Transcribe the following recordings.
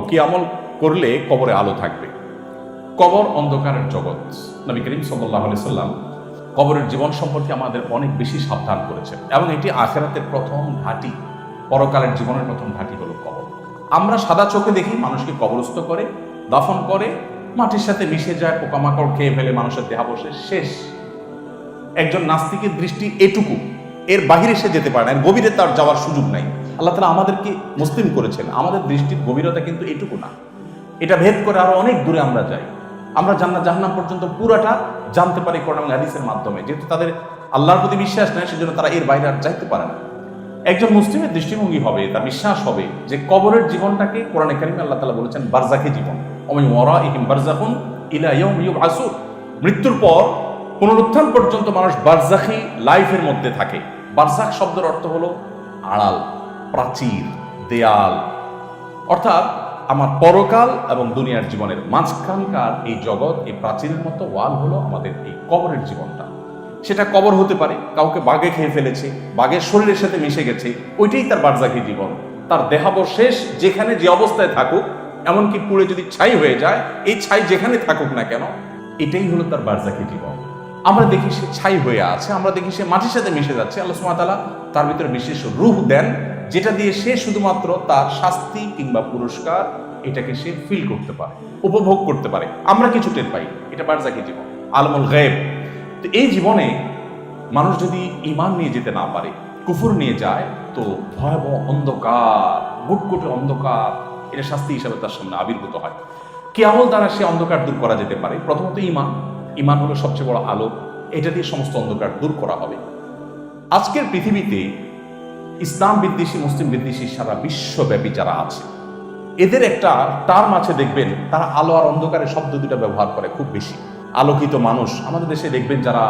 কি আমল করলে কবরে আলো থাকবে? কবর অন্ধকারের জগৎ। নবী করিম সাল্লাহ সাল্লাম কবরের জীবন সম্পর্কে আমাদের অনেক বেশি সাবধান করেছেন এবং এটি আখেরাতের প্রথম ঘাঁটি, পরকালের জীবনের প্রথম ঘাঁটি হলো কবর। আমরা সাদা চোখে দেখি মানুষকে কবরস্থ করে, দাফন করে, মাটির সাথে মিশে যায়, পোকামাকড় খেয়ে ফেলে মানুষের দেহাবশেষ শেষ। একজন নাস্তিকের দৃষ্টি এটুকু। এর বাহিরে সে যেতে পারে না গভীরে তার যাওয়ার সুযোগ নাই। আল্লাহ তালা আমাদেরকে মুসলিম করেছেন। আমাদের দৃষ্টির গভীরতা কিন্তু এটুকু না। এটা ভেদ করে আরও অনেক দূরে আমরা যাই। আমরা জান্নাত জাহান্নাম পর্যন্ত পুরাটা জানতে পারি কোরআন হাদিসের মাধ্যমে। যেহেতু তাদের আল্লাহর প্রতি বিশ্বাস নেয় সেজন্য তারা এর বাইরে আর যাইতে পারে না। একজন মুসলিমের দৃষ্টিভঙ্গি হবে, তার বিশ্বাস হবে যে কবরের জীবনটাকে কোরআন কারিমে আল্লাহ তালা বলেছেন বারজাকি জীবন। অমি ওরা ইহিম বারজাকুন ইলা ইয়ৌম ইউবআসুর মৃত্যুর পর পুনরুত্থান পর্যন্ত মানুষ বারজাখি লাইফের মধ্যে থাকে। বারজাক শব্দের অর্থ হলো আড়াল। প্রাচীর, দেয়াল, অর্থাৎ আমার পরকাল এবং দুনিয়ার জীবনের মাঝখানকার এই জগৎ, এই প্রাচীরের মতো ওয়াল হলো আমাদের এই কবরের জীবনটা। সেটা কবর হতে পারে, কাউকে বাঘে খেয়ে ফেলেছে বাঘের শরীরের সাথে মিশে গেছে, ওইটাই তার বারজাকি জীবন। তার দেহাবশেষ যেখানে যে অবস্থায় থাকুক, এমনকি পুড়ে যদি ছাই হয়ে যায়, এই ছাই যেখানে থাকুক না কেন, এটাই হলো তার বারজাকি জীবন। আমরা দেখি সে ছাই হয়ে আছে, আমরা দেখি সে মাটির সাথে মিশে যাচ্ছে, আল্লাহ সুমাতালা তার ভিতরে বিশেষ রূহ দেন যেটা দিয়ে সে শুধুমাত্র তার শাস্তি কিংবা পুরস্কার এটাকে সে ফিল করতে পারে, উপভোগ করতে পারে। আমরা কিছু টের পাই, এটা বারজাকি জীবন, আলমুল গায়েব। তো এই জীবনে মানুষ যদি ইমান নিয়ে যেতে না পারে, কুফুর নিয়ে যায়, তো ভয়াবহ অন্ধকার, গুটগুটে অন্ধকার, এটা শাস্তি হিসাবে তার সামনে আবির্ভূত হয়। কেমন দ্বারা সে অন্ধকার দূর করা যেতে পারে? প্রথমত ইমান ইমান হলো সবচেয়ে বড় আলো। এটা দিয়ে সমস্ত অন্ধকার দূর করা হবে। আজকের পৃথিবীতে ইসলাম বিদ্বেষী, মুসলিম বিদ্বেষী সারা বিশ্বব্যাপী যারা আছে, এদের একটা টার্ম আছে দেখবেন, তারা আলো আর অন্ধকারের শব্দ দুটা ব্যবহার করে খুব বেশি। আলোকিত মানুষ, আমাদের দেশে দেখবেন যারা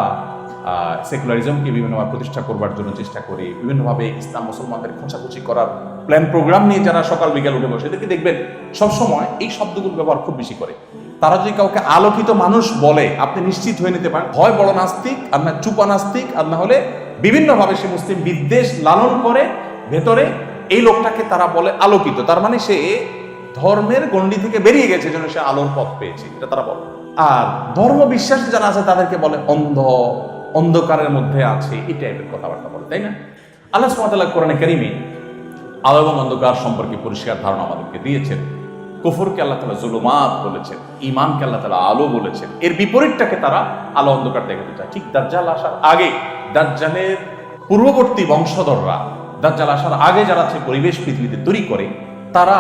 সেকুলারিজমকে বিভিন্নভাবে প্রতিষ্ঠা করবার জন্য চেষ্টা করে, বিভিন্নভাবে ইসলাম মুসলমানদের খোঁচাখুচি করার প্ল্যান প্রোগ্রাম নিয়ে যারা সকাল বিকাল উঠে বসে, এদেরকে দেখবেন সবসময় এই শব্দগুলো ব্যবহার খুব বেশি করে। তারা যদি কাউকে আলোকিত মানুষ বলে, আপনি নিশ্চিত হয়ে নিতে পারেন হয় বড় নাস্তিক, আর না চুপা নাস্তিক, আর না হলে বিভিন্নভাবে সে মুসলিম বিদ্বেষ লালন করে ভেতরে, এই লোকটাকে তারা বলে আলোকিত। তার মানে সে ধর্মের গণ্ডি থেকে বেরিয়ে গেছে যেন সে আলোর পথ পেয়েছে, এটা তারা বলে। আর ধর্ম বিশ্বাস যারা আছে তাদেরকে বলে অন্ধ, অন্ধকারের মধ্যে আছে, এই টাইপের কথাবার্তা বলে, তাই না? আল্লাহ সুমাতাল্লাহ কোরআনে কারিমে আলো এবং অন্ধকার সম্পর্কে পরিষ্কার ধারণা আমাদেরকে দিয়েছেন। কুফরকে আল্লাহ তালা জুলুমাত বলেছেন ইমানকে আল্লাহ তালা আলো বলেছেন, এর বিপরীতটাকে তারা আলো অন্ধকার দেখাতে চায়। ঠিক দাজ্জাল আসার আগে, দাজ্জালের পূর্ববর্তী বংশধররা, দাজ্জাল আসার আগে যারা আছে, পরিবেশ পৃথিবীতে তৈরি করে, তারা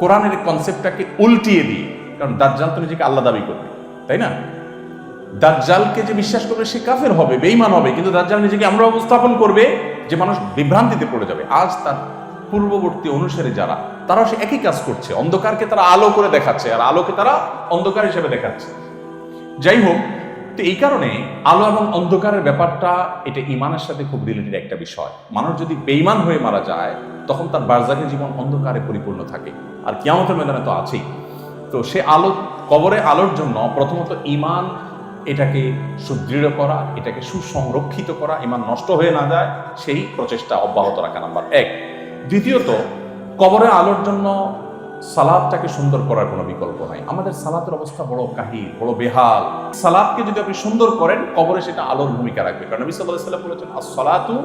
কোরআনের কনসেপ্টটাকে উল্টিয়ে দিয়ে, কারণ দাজ্জাল তো নিজেকে আল্লাহ দাবি করবে, তাই না? দাজ্জালকে যে বিশ্বাস করবে, সে কাফের হবে বেইমান হবে, কিন্তু দাজ্জাল নিজেকে আমরা উপস্থাপন করবে, যে মানুষ বিভ্রান্তিতে পড়ে যাবে। আজ তার পূর্ববর্তী অনুসারে যারা তারাও সে একই কাজ করছে। অন্ধকারকে তারা আলো করে দেখাচ্ছে আর আলোকে তারা অন্ধকার হিসেবে দেখাচ্ছে। যাই হোক, তো এই কারণে আলো এবং অন্ধকারের ব্যাপারটা, এটা ইমানের সাথে খুব রিলেটেড একটা বিষয়। মানুষ যদি বেইমান হয়ে মারা যায়, তখন তার বারজাকের জীবন অন্ধকারে পরিপূর্ণ থাকে। আর কিয়ামতের ময়দানে তো আছেই। তো সে আলো, কবরে আলোর জন্য প্রথমত ইমান এটাকে সুদৃঢ় করা, এটাকে সুসংরক্ষিত করা ইমান নষ্ট হয়ে না যায়, সেই প্রচেষ্টা অব্যাহত রাখা নাম্বার এক। দ্বিতীয়ত কবরে আলোর জন্য সালাদটাকে সুন্দর করার কোনো বিকল্প নাই। আমাদের সালাতের অবস্থা বড় কাহিল, বড় বেহাল। সালাদকে যদি আপনি সুন্দর করেন, কবরে সেটা আলোর ভূমিকা রাখবে। কারণ নবী সাল্লাহ সাল্লাম বলেছেন আর সালাতু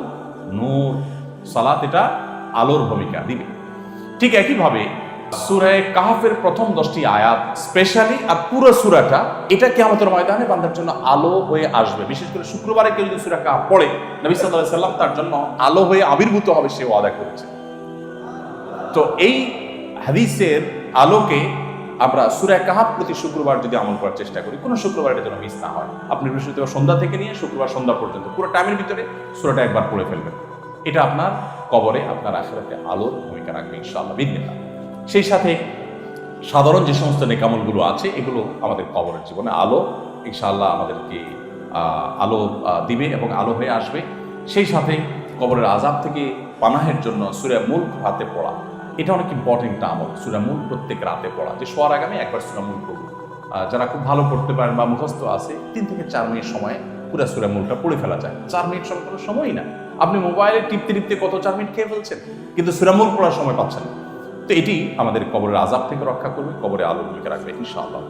নূর। সালাত এটা আলোর ভূমিকা দিবে। ঠিক একইভাবে সুরায় কাহাফের প্রথম দশটি আয়াত স্পেশালি আর পুরো সুরাটা, এটা কি আমাদের ময়দানে বান্ধার জন্য আলো হয়ে আসবে। বিশেষ করে শুক্রবারে কেউ যদি সুরা কাহাফ পড়ে, নবী সাল্লাহ সাল্লাম তার জন্য আলো হয়ে আবির্ভূত হবে সে ওয়াদা করেছে। তো এই হাদিসের আলোকে আমরা সুরায় কাহাব প্রতি শুক্রবার যদি আমল করার চেষ্টা করি, কোনো শুক্রবার এটা যেন মিস না হয়। আপনি বৃহস্পতিবার সন্ধ্যা থেকে নিয়ে শুক্রবার সন্ধ্যা পর্যন্ত, পুরো টাইমের ভিতরে সুরাটা একবার পড়ে ফেলবেন। এটা আপনার কবরে, আপনার আখেরাতে আলোর ভূমিকা রাখবে ইনশাআল্লাহ বিদিনা সেই সাথে সাধারণ যে সমস্ত নেকামলগুলো আছে, এগুলো আমাদের কবরের জীবনে আলো, ইনশাআল্লাহ আমাদেরকে আলো দিবে এবং আলো হয়ে আসবে। সেই সাথে কবরের আজাব থেকে পানাহের জন্য সুরে মূল হাতে পড়া। এটা অনেক ইম্পর্টেন্ট আমল সুরামুল প্রত্যেক রাতে পড়া। যে শোয়ার আগামী একবার সুরা মূল পড়ব যারা খুব ভালো পড়তে পারেন বা মুখস্থ আছে, তিন থেকে চার মিনিট সময়ে পুরো সুরামুলটা পড়ে ফেলা যায়। চার মিনিট সময় কোনো সময়ই না। আপনি মোবাইলে টিপতে টিপতে কত চার মিনিট খেয়ে ফেলছেন? কিন্তু সুরামুল পড়ার সময় পাচ্ছেন না। তো এটি আমাদের কবরের আজাব থেকে রক্ষা করবে কবরে আলো ভূমিকা রাখবে ইনশাআল্লাহ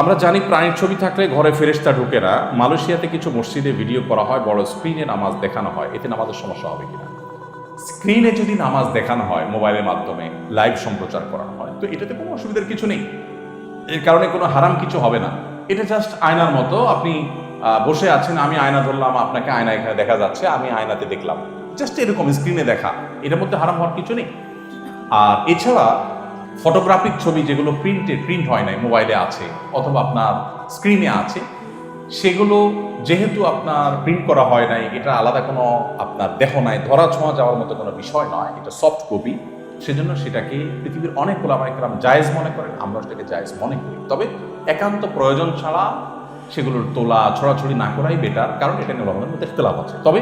আমরা জানি প্রাণীর ছবি থাকলে ঘরে ফেরেশতা ঢুকে না। মালয়েশিয়াতে কিছু মসজিদে ভিডিও করা হয়, বড় স্ক্রিনে নামাজ দেখানো হয়। এতে নামাজের সমস্যা হবে কিনা? স্ক্রিনে যদি নামাজ দেখানো হয় মোবাইলের মাধ্যমে লাইভ সম্প্রচার করানো হয়, তো এটাতে কোনো অসুবিধার কিছু নেই। এর কারণে কোনো হারাম কিছু হবে না। এটা জাস্ট আয়নার মতো, আপনি বসে আছেন, আমি আয়না ধরলাম, আপনাকে আয়না এখানে দেখা যাচ্ছে, আমি আয়নাতে দেখলাম। জাস্ট এরকম স্ক্রিনে দেখা, এটার মধ্যে হারাম হওয়ার কিছু নেই। আর এছাড়া ফটোগ্রাফিক ছবি যেগুলো প্রিন্টে প্রিন্ট হয় নাই মোবাইলে আছে, অথবা আপনার স্ক্রিনে আছে সেগুলো যেহেতু আপনার প্রিন্ট করা হয় নাই, এটা আলাদা কোনো আপনার দেহ নাই, ধরা ছোঁয়া যাওয়ার মতো কোনো বিষয় নয়, এটা সফট কপি সেজন্য সেটাকে পৃথিবীর অনেক ওলামাইকরাম জায়েজ মনে করেন, আমরা সেটাকে জায়েজ মনে করি। তবে একান্ত প্রয়োজন ছাড়া সেগুলোর তোলা, ছড়াছড়ি না করাই বেটার কারণ এটা নিয়ে আমাদের মধ্যে ইখতলাফ আছে। তবে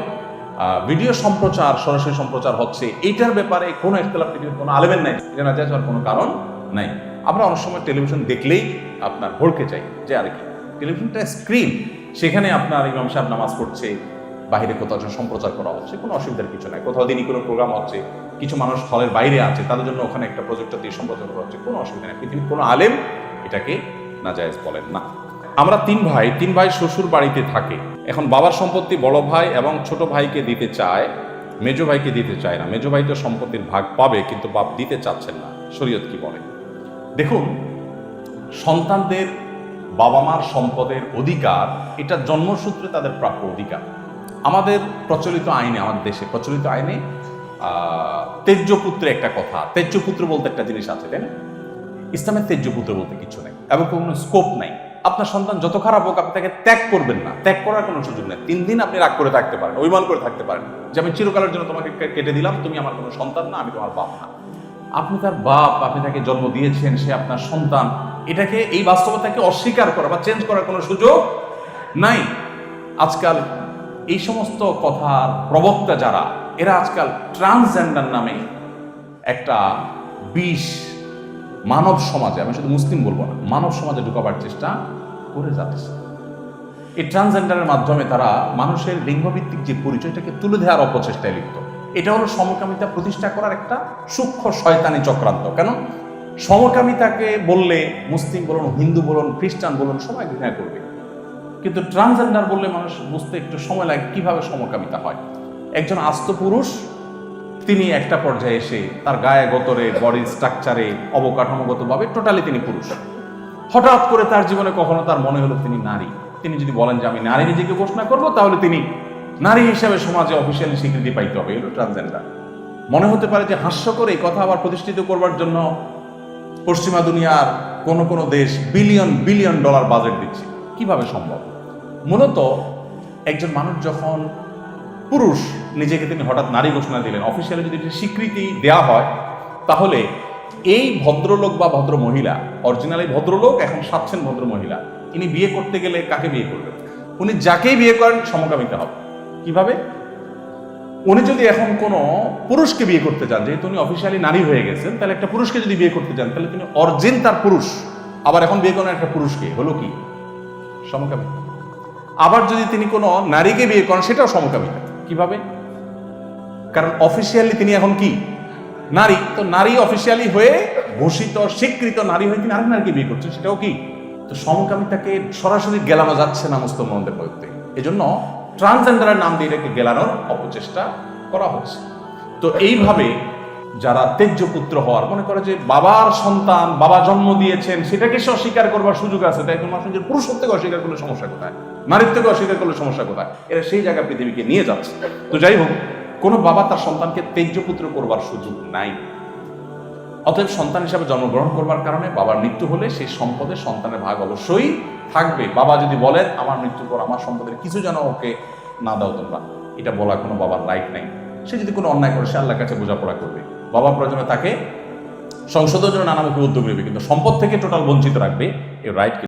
ভিডিও সম্প্রচার, সরাসরি সম্প্রচার হচ্ছে, এইটার ব্যাপারে কোনো ইখতলাফ পৃথিবীর কোনো আলেমের নাই, এটা না যায় কোনো কারণ নাই। আমরা অনেক সময় টেলিভিশন দেখলেই আপনার ভড়কে চাই যে আর কি টেলিভিশনটা স্ক্রিন, সেখানে আপনার ইমাম সাহেব নামাজ পড়ছে বাইরে কোথাও সম্প্রচার করা হচ্ছে, কোনো অসুবিধার কিছু নাই। কোথাও দিনই কোনো প্রোগ্রাম হচ্ছে, কিছু মানুষ হলের বাইরে আছে, তাদের জন্য ওখানে একটা প্রজেক্টর দিয়ে সম্প্রচার করা হচ্ছে, কোনো অসুবিধা নেই। পৃথিবীর কোনো আলেম এটাকে না নাজায়েজ বলেন না। আমরা তিন ভাই তিন ভাই শ্বশুর বাড়িতে থাকে। এখন বাবার সম্পত্তি বড় ভাই এবং ছোট ভাইকে দিতে চায়, মেজো ভাইকে দিতে চায় না। মেজো ভাই তো সম্পত্তির ভাগ পাবে, কিন্তু বাপ দিতে চাচ্ছেন না। শরীয়ত কি বলে? দেখুন, সন্তানদের বাবা মার সম্পদের অধিকার, এটা জন্মসূত্রে তাদের প্রাপ্য অধিকার। আমাদের প্রচলিত আইনে, আমাদের দেশে প্রচলিত আইনে তেজ্যপুত্রে একটা কথা, তেজ্যপুত্র বলতে একটা জিনিস আছে, তাই না? ইসলামের তেজ্যপুত্র বলতে কিছু নেই, এবং কোনো স্কোপ নাই। আপনার সন্তান যত খারাপ হোক, আপনি তাকে ত্যাগ করবেন না। ত্যাগ করার কোনো সুযোগ নেই। তিন দিন আপনি রাগ করে থাকতে পারেন, অভিমান করে থাকতে পারেন যে, আমি চিরকালের জন্য তোমাকে কেটে দিলাম, তুমি আমার কোনো সন্তান না, আমি তোমার বাপ না। আপনি তার বাপ, আপনি তাকে জন্ম দিয়েছেন, সে আপনার সন্তান এটাকে, এই বাস্তবতাকে অস্বীকার করা বা চেঞ্জ করার কোনো সুযোগ নাই। আজকাল এই সমস্ত কথার প্রবক্তা যারা, এরা আজকাল ট্রান্সজেন্ডার নামে একটা বিষ মানব সমাজে, আমি শুধু মুসলিম বলব না, মানব সমাজে ঢুকাবার চেষ্টা করে যাচ্ছে। এই ট্রান্সজেন্ডারের মাধ্যমে তারা মানুষের লিঙ্গভিত্তিক যে পরিচয়টাকে তুলে দেওয়ার অপচেষ্টায় লিপ্ত। এটা হলো সমকামিতা প্রতিষ্ঠা করার একটা সূক্ষ্ম শয়তানি চক্রান্ত। কেন? সমকামিতাকে বললে মুসলিম বলুন, হিন্দু বলুন, খ্রিস্টান বলুন, সবাই ঘৃণা করবে। কিন্তু ট্রান্সজেন্ডার বললে মানুষ বুঝতে একটু সময় লাগে কীভাবে সমকামিতা হয়। একজন আস্ত পুরুষ, তিনি একটা পর্যায়ে এসে তার গায়ে গতরে বডি স্ট্রাকচারে অবকাঠামোগতভাবে টোটালি তিনি পুরুষ। হঠাৎ করে তার জীবনে কখনো তার মনে হলো তিনি নারী। তিনি যদি বলেন যে আমি নারী নিজেকে ঘোষণা করব, তাহলে তিনি নারী হিসাবে সমাজে অফিসিয়ালি স্বীকৃতি পাইতে হবে এগুলো ট্রান্সজেন্ডার। মনে হতে পারে যে হাস্যকর এই কথা আবার প্রতিষ্ঠিত করবার জন্য পশ্চিমা দুনিয়ার কোন কোন দেশ বিলিয়ন বিলিয়ন ডলার বাজেট দিচ্ছে। কীভাবে সম্ভব? মূলত একজন মানুষ যখন পুরুষ, নিজেকে তিনি হঠাৎ নারী ঘোষণা দিলেন অফিসিয়ালি যদি স্বীকৃতি দেওয়া হয়, তাহলে এই ভদ্রলোক বা ভদ্র মহিলা অরিজিনালি ভদ্রলোক, এখন সাচ্ছেন ভদ্র মহিলা, ইনি বিয়ে করতে গেলে কাকে বিয়ে করবেন? উনি যাকেই বিয়ে করেন, সমকামিতা হবে। কীভাবে? উনি যদি এখন কোনো পুরুষকে বিয়ে করতে চান যেহেতু উনি অফিসিয়ালি নারী হয়ে গেছেন, তাহলে একটা পুরুষকে যদি বিয়ে করতে চান তাহলে তিনি অরিজিন তার পুরুষ। আবার এখন বিয়ে করেন একটা পুরুষকে, হলো কি? সমকামিতা। আবার যদি তিনি কোনো নারীকে বিয়ে করেন, সেটাও সমকামিতা। কীভাবে? কারণ অফিসিয়ালি তিনি এখন কি? নারী। তো নারী অফিসিয়ালি হয়ে ঘোষিত স্বীকৃত নারী হয়ে তিনি আরেক নারীকে বিয়ে করছেন, সেটাও কি? তো সমকামিতাকে সরাসরি গেলানো যাচ্ছে না মুসলমানদের মধ্যে এজন্য ট্রান্সজেন্ডারের নাম দিয়ে এটাকে গেলানোর অপচেষ্টা করা হচ্ছে তো এইভাবে যারা তেজ্য পুত্র হওয়ার, মনে করে যে বাবার সন্তান, বাবা জন্ম দিয়েছেন, সেটাকে সে অস্বীকার করবার সুযোগ আছে, তাই কোনো মানুষ পুরুষত্বকে অস্বীকার করলে সমস্যা কোথায়? নারীত্বকে অস্বীকার করলে সমস্যা কোথায়? এরা সেই জায়গায় পৃথিবীকে নিয়ে যাচ্ছে। তো যাই হোক, কোনো বাবা তার সন্তানকে তেজ্য পুত্র করবার সুযোগ নাই। অতএব সন্তান হিসাবে জন্মগ্রহণ করবার কারণে বাবার মৃত্যু হলে সেই সম্পদে সন্তানের ভাগ অবশ্যই থাকবে। বাবা যদি বলেন, আমার মৃত্যুর পর আমার সম্পদের কিছু যেন ওকে না দাও তোমরা। এটা বলা কোনো বাবার রাইট নাই। সে যদি কোনো অন্যায় করে, সে আল্লাহর কাছে বোঝাপড়া করবে। বাবা প্রয়োজনে তাকে সংসদের জন্য নানামুখী উদ্যোগ নেবে, কিন্তু সম্পদ থেকে টোটাল বঞ্চিত রাখবে এই রাইট